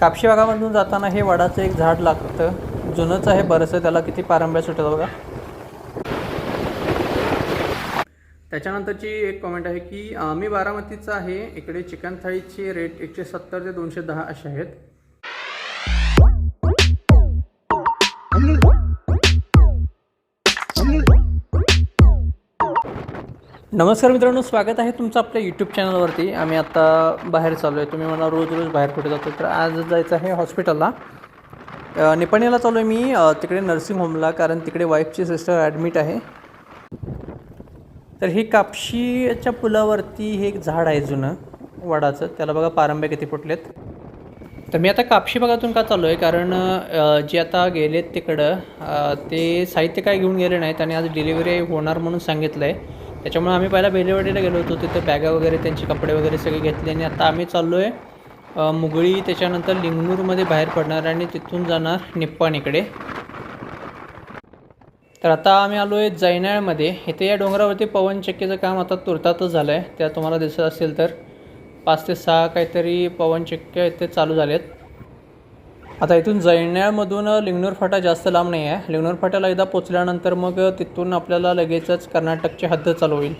कापशी भागामधून जाताना हे वडाचं एक झाड लागतं. जुनंच आहे बरंचसं त्याला किती पारंब्या सुटतात बघा. त्याच्यानंतरची एक कॉमेंट आहे की मी बारामतीचा आहे. इकडे चिकन थाळीची रेट एकशे सत्तर ते दोनशे दहा असे आहेत. नमस्कार मित्रांनो स्वागत आहे तुमचं आपल्या यूट्यूब चॅनलवरती आम्ही आता बाहेर चाललो आहे तुम्ही मला रोज रोज बाहेर कुठे जातो तर आज जायचं आहे हॉस्पिटलला निपाणीला चालू आहे मी. तिकडे नर्सिंग होमला कारण तिकडे वाईफची सिस्टर ॲडमिट आहे. तर हे कापशीच्या पुलावरती हे एक झाड आहे जुनं वडाचं. त्याला बघा पारंब्या किती फुटलेत. तर मी आता कापशी भागातून का चालू आहे कारण जे आता गेलेत तिकडं ते साहित्य काय घेऊन गेले नाहीत आणि आज डिलिव्हरी होणार म्हणून सांगितलं आहे त्याच्यामुळे आम्ही पहिला बेलेवाडीला गेलो होतो. तिथं बॅगा वगैरे त्यांचे कपडे वगैरे सगळे घेतले आणि आता आम्ही चाललो आहे मुगळी त्याच्यानंतर लिंगणूरमध्ये बाहेर पडणार आणि तिथून जाणार निप्पाणीकडे तर आता आम्ही आलो आहे जैनाळमध्ये. इथे या डोंगरावरती पवनचक्कीचं काम आता तुर्तातच झालं आहे त्या तुम्हाला दिसत असेल तर पाच ते सहा काहीतरी पवनचक्क्या इथे चालू झालेत. आता इथून जैनाळमधून लिंगनूर फाटा जास्त लांब नाही आहे. लिंगनूर फाट्याला एकदा पोचल्यानंतर मग तिथून आपल्याला लगेचच कर्नाटकची हद्द चालू होईल.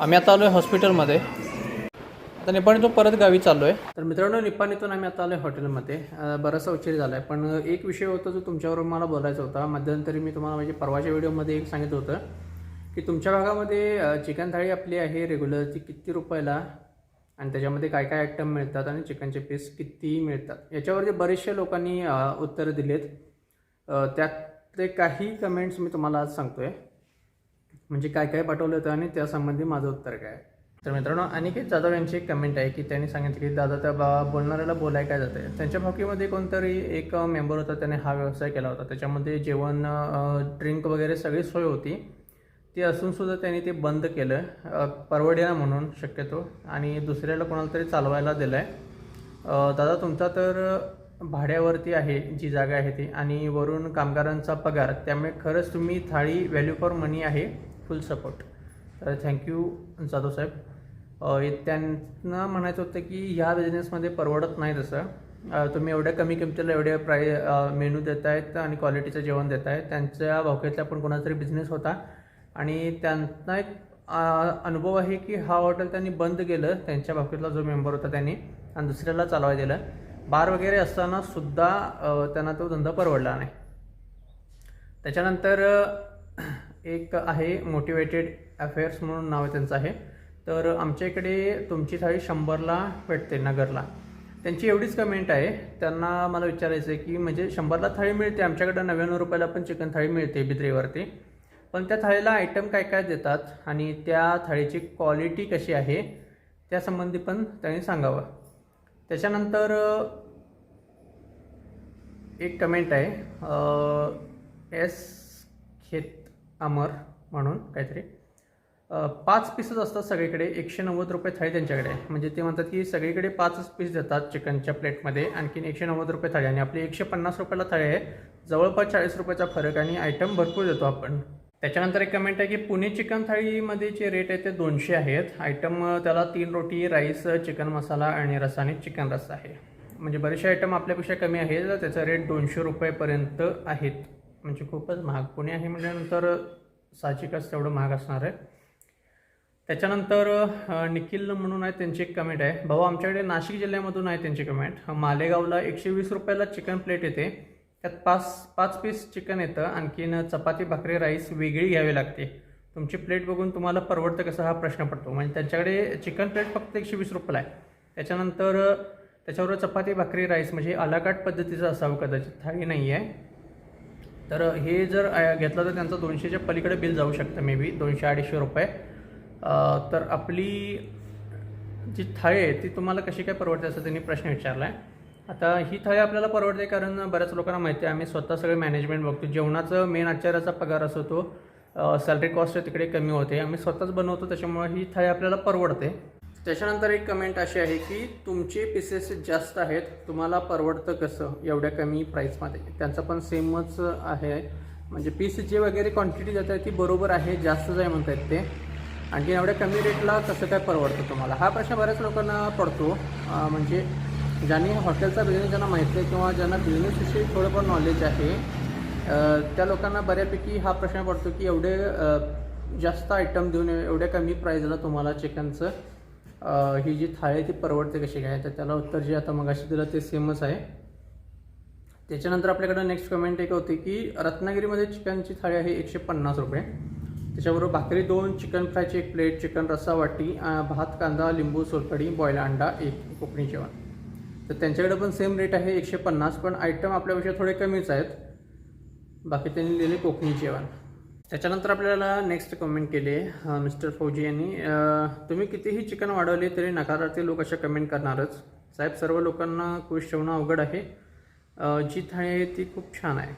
आम्ही आता आलो आहे हॉस्पिटलमध्ये. आता निपाणीतून परत गावी चाललो आहे तर मित्रांनो निपाणीतून आम्ही आता आलो आहे हॉटेलमध्ये. अं, बराचसा उशीर झाला आहे पण एक विषय होता जो तुमच्याबरोबर मला बोलायचा होता. मध्यंतरी मी तुम्हाला म्हणजे परवाच्या व्हिडिओमध्ये एक सांगितलं होतं की तुमच्या भागामध्ये चिकन थाळी आपली आहे रेग्युलर. ती किती रुपयाला? आणि त्याच्यामध्ये काय काय आयटम मिळतात आणि चिकनचे पीस किती मिळतात. याच्यावरती बरेचसे लोकांनी उत्तरं दिलेत त्यातले काही कमेंट्स मी तुम्हाला आज सांगतोय. म्हणजे काय काय पाठवलं होतं आणि त्यासंबंधी माझं उत्तर काय आहे. तर मित्रांनो अनिकेत जाधव यांची एक कमेंट आहे की त्यांनी सांगितलं की दादा त्या बा बोलणाऱ्याला बोलाय काय जाते त्यांच्या भाकीमध्ये कोणतरी एक मेंबर होता त्याने हा व्यवसाय केला होता. त्याच्यामध्ये जेवण ड्रिंक वगैरे सगळी सोय होती. ते असूनसुद्धा त्यांनी ते बंद केलं. परवडेना म्हणून शक्यतो. आणि दुसऱ्याला कोणाला तरी चालवायला दिलं आहे दादा तुमचा तर भाड्यावरती आहे जी जागा आहे ती. आणि वरून कामगारांचा पगार. त्यामुळे खरंच तुम्ही थाळी व्हॅल्यू फॉर मनी आहे. फुल सपोर्ट तर थँक्यू जाधव साहेब. त्यांना म्हणायचं होतं की ह्या बिझनेसमध्ये परवडत नाही तसं. तुम्ही एवढ्या कमी किमतीला एवढ्या प्राय मेनू देत आहेत आणि क्वालिटीचं जेवण देत आहेत त्यांच्या भावकेतला पण कोणाचा तरी बिझनेस होता. आणि त्यांना एक अनुभव आहे की हा हॉटेल त्यांनी बंद केलं. त्यांच्या बाबतीतला जो मेंबर होता त्यांनी. आणि दुसऱ्याला चालवाय दिलं. बार वगैरे असताना सुद्धा त्यांना तो धंदा परवडला नाही. त्याच्यानंतर एक आहे मोटिवेटेड अफेअर्स म्हणून नाव आहे त्यांचं आहे. तर आमच्या इकडे तुमची थाळी शंभरला भेटते नगरला. त्यांची एवढीच कमेंट आहे. त्यांना मला विचारायचं आहे की म्हणजे शंभरला थाळी मिळते. आमच्याकडं नव्याण्णव रुपयाला पण चिकन थाळी मिळते बिद्रीवरती. पण त्या थाळीला आयटम काय काय देतात आणि त्या थाळीची क्वालिटी कशी आहे त्यासंबंधी पण त्यांनी सांगावं. त्याच्यानंतर एक कमेंट आहे एस खेत अमर म्हणून काहीतरी. पाच पीसच असतात सगळीकडे एकशे नव्वद रुपये थाळी त्यांच्याकडे म्हणजे ते म्हणतात की सगळीकडे पाचच पीस देतात चिकनच्या प्लेटमध्ये आणखीन एकशे नव्वद रुपये थाळी. आणि आपली एकशे पन्नास रुपयाला थाळी आहे. जवळपास चाळीस रुपयाचा फरक आणि आयटम भरपूर देतो आपण. त्याच्यानंतर एक कमेंट आहे की पुणे चिकन थाळीमध्ये जे रेट आहे ते दोनशे आहेत. आयटम त्याला तीन रोटी राईस चिकन मसाला आणि रस्सा आणि चिकन रस्सा आहे. म्हणजे बरेचसे आयटम आपल्यापेक्षा कमी आहेत तर त्याचा रेट दोनशे रुपयेपर्यंत आहेत. म्हणजे खूपच महाग. पुणे आहे म्हटल्यानंतर साहजिकच तेवढं महाग असणार आहे. त्याच्यानंतर निखिल म्हणून आहे त्यांची एक कमेंट आहे. भाऊ आमच्याकडे नाशिक जिल्ह्यामधून आहे त्यांची कमेंट मालेगावला एकशे वीस रुपयाला चिकन प्लेट येते. त्यात पाच पाच पीस चिकन येतं आणखीन चपाती भाकरी राईस वेगळी घ्यावी लागते. तुमची प्लेट बघून तुम्हाला परवडतं कसं हा प्रश्न पडतो. म्हणजे त्यांच्याकडे चिकन प्लेट फक्त एकशे वीस रुपयाला आहे. त्याच्यानंतर त्याच्यावर चपाती भाकरी राईस म्हणजे अलाकाट पद्धतीचं असावं कदाचित. थाळी नाही आहे. तर हे जर घेतलं तर त्यांचं दोनशेच्या पलीकडे बिल जाऊ शकतं मे बी दोनशे अडीचशे रुपये. तर आपली जी थाळी आहे ती तुम्हाला कशी काय परवडते असं त्यांनी प्रश्न विचारला आहे आता ही थाळी आपल्याला परवडते कारण बऱ्याच लोकांना माहिती आहे आम्ही स्वतः सगळे मॅनेजमेंट बघतो. जेवणाचं मेन आचाराचा पगार असतो तो सॅलरी कॉस्ट तिकडे कमी होते. आम्ही स्वतःच बनवतो त्याच्यामुळे ही थाळी आपल्याला परवडते. त्याच्यानंतर एक कमेंट अशी आहे की तुमचे पीसेस जास्त आहेत तुम्हाला परवडतं कसं? एवढ्या कमी प्राईसमध्ये त्यांचं पण सेमच आहे. म्हणजे पीस जे वगैरे क्वांटिटी जात आहे ती बरोबर आहे जास्तच आहे म्हणतात ते. आणखी एवढ्या कमी रेटला कसं काय परवडतं तुम्हाला? हा प्रश्न बऱ्याच लोकांना पडतो. म्हणजे ज्यांनी हॉटेलचा बिझनेस ज्यांना माहिती आहे किंवा ज्यांना बिझनेसविषयी थोडंफार नॉलेज आहे त्या लोकांना बऱ्यापैकी हा प्रश्न पडतो की एवढे जास्त आयटम देऊन एवढ्या कमी प्राईजला तुम्हाला चिकनचं ही जी थाळी आहे ती परवडते कशी काय? तर त्याला उत्तर जे आता मगाशी दिलं ते सेमच आहे. त्याच्यानंतर आपल्याकडं नेक्स्ट कमेंट एक होती की रत्नागिरीमध्ये चिकनची थाळी आहे एकशे पन्नास रुपये. त्याच्याबरोबर भाकरी दोन चिकन फ्रायची एक प्लेट चिकन रस्सा वाटी भात कांदा लिंबू सोलकडी बॉईल अंडा एक कोकणी जेवण. तर त्यांच्याकडे पण सेम रेट आहे एकशे पन्नास पण आयटम आपल्यापेक्षा थोडे कमीच आहेत. बाकी त्यांनी लिहिले कोकणी जेवण. त्याच्यानंतर आपल्याला नेक्स्ट कमेंट केली आहे मिस्टर फौजी यांनी. तुम्ही कितीही चिकन वाढवले तरी नकारार्थी लोक अशा कमेंट करणारच. साहेब सर्व लोकांना खुश ठेवणं अवघड आहे. जी थाळी आहे ती खूप छान आहे.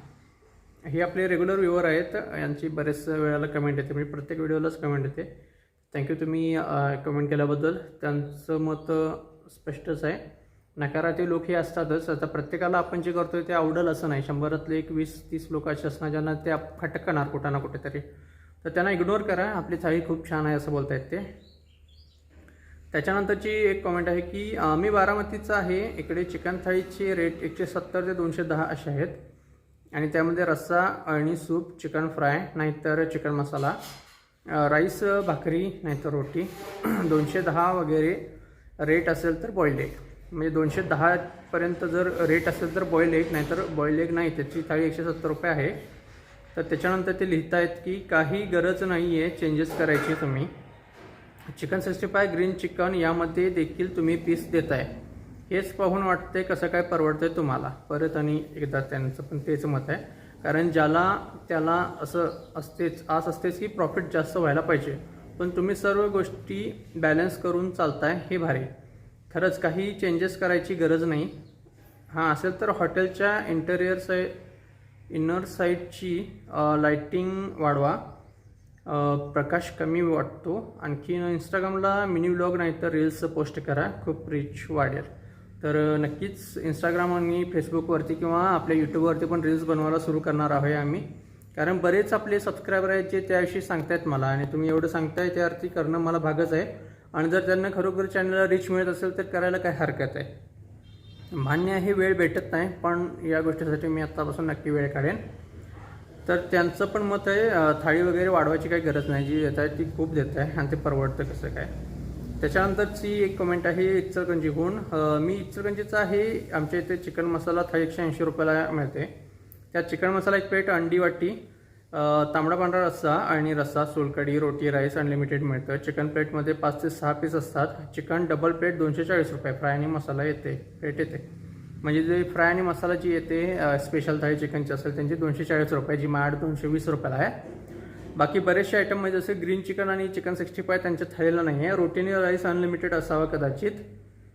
हे आपले रेग्युलर व्ह्युअर आहेत. यांची बरेच वेळेला कमेंट येते. म्हणजे प्रत्येक व्हिडिओलाच कमेंट येते. थँक्यू तुम्ही कमेंट केल्याबद्दल. त्यांचं मत स्पष्टच आहे. नकारार्थी लोक हे असतातच. आता प्रत्येकाला आपण जे करतोय ते आवडेल असं नाही. शंभरातले एक वीस तीस लोक असे असणार ज्यांना ते फटकणार खटकणार कुठं ना कुठेतरी. तर त्यांना इग्नोर करा. आपली थाळी खूप छान आहे असं बोलतायत ते. त्याच्यानंतरची एक कमेंट आहे की मी बारामतीचा आहे. इकडे चिकन थाळीचे रेट एकशे सत्तर ते दोनशे दहा असे आहेत. आणि त्यामध्ये रस्सा आणि सूप चिकन फ्राय नाहीतर चिकन मसाला राईस भाकरी नाहीतर रोटी. दोनशे दहा वगैरे रेट असेल तर बॉइल्ड एग म्हणजे दोनशे दहापर्यंत जर रेट असेल तर बॉईल एग नाहीतर बॉईल एग नाही त्याची थाळी एकशे सत्तर रुपये आहे. तर त्याच्यानंतर ते लिहित आहेत की काही गरज नाही आहे चेंजेस करायची तुम्ही. Chicken sixty five green chicken यामध्ये देखील तुम्ही पीस देताय. हेच पाहून वाटते कसं काय परवडतंय तुम्हाला. परत आणि एकदा त्यांचं पण तेच मत आहे. कारण ज्याला त्याला असं असतेच आस असतेच की प्रॉफिट जास्त व्हायला पाहिजे. पण तुम्ही सर्व गोष्टी बॅलन्स करून चालताय हे भारी. खरंच काही चेंजेस करायची गरज नाही. हां असेल तर हॉटेलच्या इंटेरियर साई इनर साईडची लाईटिंग वाढवा. प्रकाश कमी वाटतो. आणखी इंस्टाग्रामला मिनी व्लॉग नाही तर रील्स पोस्ट करा. खूप रिच वाढेल. तर नक्कीच इंस्टाग्राम आणि फेसबुकवरती किंवा आपल्या यूट्यूबवरती पण रील्स बनवायला सुरू करणार आहोत आम्ही. कारण बरेच आपले सबस्क्रायबर आहेत जे त्याविषयी सांगतायत मला. आणि तुम्ही एवढं सांगताय त्यावरती करणं मला भागच आहे. आणि जर त्यांना खरोखर चॅनलला रीच मिळत असेल तर करायला काय हरकत आहे? मान्य आहे वेळ भेटत नाही पण या गोष्टीसाठी मी आत्तापासून नक्की वेळ काढेन. तर त्यांचं पण मत आहे थाळी वगैरे वाढवायची काही गरज नाही. जी देत आहे ती खूप देत आहे आणि ते परवडतं कसं काय? त्याच्यानंतरची एक कमेंट आहे इचलकंजीहून मी इचलकंजीचा आहे आमच्या इथे चिकन मसाला थाळी एकशे ऐंशी रुपयाला मिळते. त्यात चिकन मसाला एक प्लेट अंडी वाटी तांबडा पांढरा रस्सा आणि रस्सा सोलकढी रोटी राईस अनलिमिटेड मिळतं. चिकन प्लेटमध्ये पाच ते सहा पीस असतात. चिकन डबल प्लेट दोनशे चाळीस रुपये. फ्राय आणि मसाला येते. प्लेट येते. म्हणजे जे फ्राय आणि मसाला जी येते स्पेशल थाळी चिकनची असेल त्यांची दोनशे चाळीस रुपये. जी माड दोनशे वीस रुपयाला आहे. बाकी बरेचसे आयटम म्हणजे जसे ग्रीन चिकन आणि चिकन सिक्स्टी फाय त्यांच्या थाळीला नाही आहे रोटीने राईस अनलिमिटेड असावा कदाचित.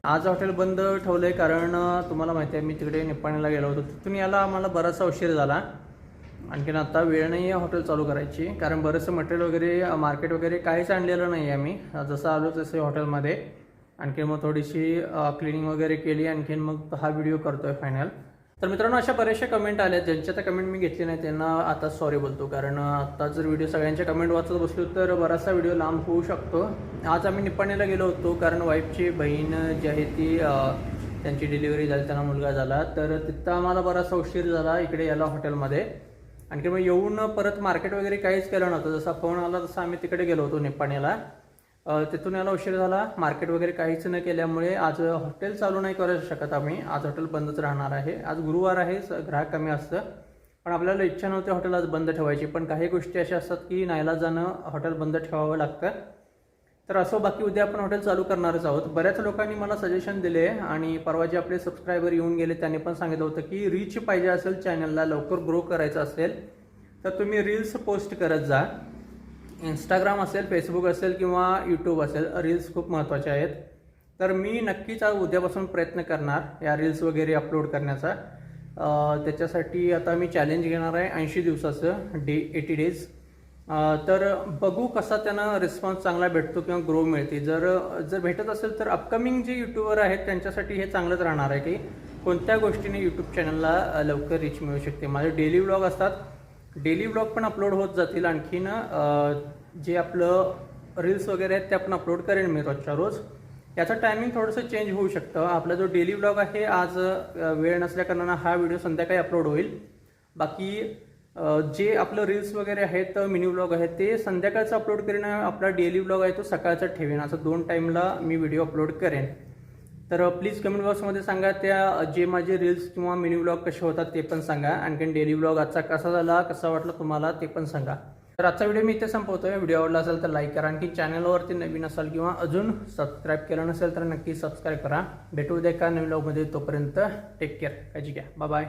आज हॉटेल बंद ठेवलं आहे कारण तुम्हाला माहिती आहे मी तिकडे निप्पाणीला गेलो होतो. तिथून याला आम्हाला बराचसा उशीर झाला. आणखीन आता वेळ नाही आहे हॉटेल चालू करायची. कारण बरंचसं मटेरियल वगैरे मार्केट वगैरे काहीच आणलेलं नाही आहे आम्ही. जसं आलो तसे हॉटेलमध्ये. आणखीन मग थोडीशी क्लिनिंग वगैरे केली. आणखीन मग हा व्हिडिओ करतोय फायनल तर मित्रांनो अशा बऱ्याचशा कमेंट आल्या. ज्यांच्या त्या कमेंट मी घेतली नाही त्यांना आता सॉरी बोलतो. कारण आता जर व्हिडिओ सगळ्यांच्या कमेंट वाचत बसलो तर बराचसा व्हिडिओ लांब होऊ शकतो. आज आम्ही निपाणीला गेलो होतो. कारण वाईफची बहीण जी आहे ती त्यांची डिलिव्हरी झाली त्यांना मुलगा झाला. तर तिथं आम्हाला बराचसा उशीर झाला इकडे याला हॉटेलमध्ये. आणखी मग येऊन परत मार्केट वगैरे काहीच केलं नव्हतं. जसा फोन आला तसं आम्ही तिकडे गेलो होतो निपाणीला तिथून याला उशीर झाला. मार्केट वगैरे काहीच न केल्यामुळे आज हॉटेल चालू नाही करू शकत आम्ही. आज हॉटेल बंदच राहणार आहे. आज गुरुवार आहे स- ग्राहक कमी असतं. पण आपल्याला इच्छा नव्हती हॉटेल आज बंद ठेवायची. पण काही गोष्टी अशा असतात की नाहीला जाणं हॉटेल बंद ठेवावं लागतं. तर असं बाकी उद्या आपण हॉटेल चालू करणारच आहोत. बऱ्याच लोकांनी मला सजेशन दिले आणि परवा जे आपले सबस्क्रायबर येऊन गेले त्यांनी पण सांगितलं होतं की रीच पाहिजे असेल चॅनलला लवकर ग्रो करायचं असेल तर तुम्ही रील्स पोस्ट करत जा. इंस्टाग्राम असेल फेसबुक असेल किंवा यूट्यूब असेल रील्स खूप महत्त्वाचे आहेत. तर मी नक्कीच आज उद्यापासून प्रयत्न करणार या रील्स वगैरे अपलोड करण्याचा. त्याच्यासाठी आता मी चॅलेंज घेणार आहे ऐंशी दिवसाचं डे एटी डेज तर बघू कसा त्यांना रिस्पॉन्स चांगला भेटतो किंवा ग्रो मिळते. जर जर भेटत असेल तर अपकमिंग जे यूट्यूबर आहेत त्यांच्यासाठी हे चांगलंच राहणार आहे की कोणत्या गोष्टीने यूट्यूब चॅनलला लवकर रीच मिळू शकते. माझे डेली व्लॉग असतात. डेली व्लॉग पण अपलोड होत जातील. आणखीन जे आपलं रील्स वगैरे आहेत ते आपण अपलोड करेन मी रोजच्या रोज. याचं टायमिंग थोडंसं चेंज होऊ शकतं. आपला जो डेली ब्लॉग आहे आज वेळ नसल्याकारणानं हा व्हिडिओ संध्याकाळी अपलोड होईल. बाकी जे आपलं रील्स वगैरे आहेत मिनी ब्लॉग आहेत ते संध्याकाळचं अपलोड करेन आपला डेली ब्लॉग आहे तो सकाळचा ठेवेन. असं दोन टाईमला मी व्हिडिओ अपलोड करेन. तर प्लीज कमेंट बॉक्समध्ये सांगा त्या जे माझे रील्स किंवा मिनी ब्लॉग कसे होतात ते पण सांगा. आणखीन डेली ब्लॉग आजचा कसा झाला कसा वाटला तुम्हाला ते पण सांगा. तर आजचा व्हिडिओ मी इथे संपवतोय. व्हिडिओ आवडला असेल तर लाईक करा. आणखी चॅनलवरती नवीन असाल किंवा अजून सबस्क्राईब केलं नसेल तर नक्की सबस्क्राईब करा. भेटू द्या का नवीन ब्लॉगमध्ये तोपर्यंत टेक केअर काळजी घ्या. बाय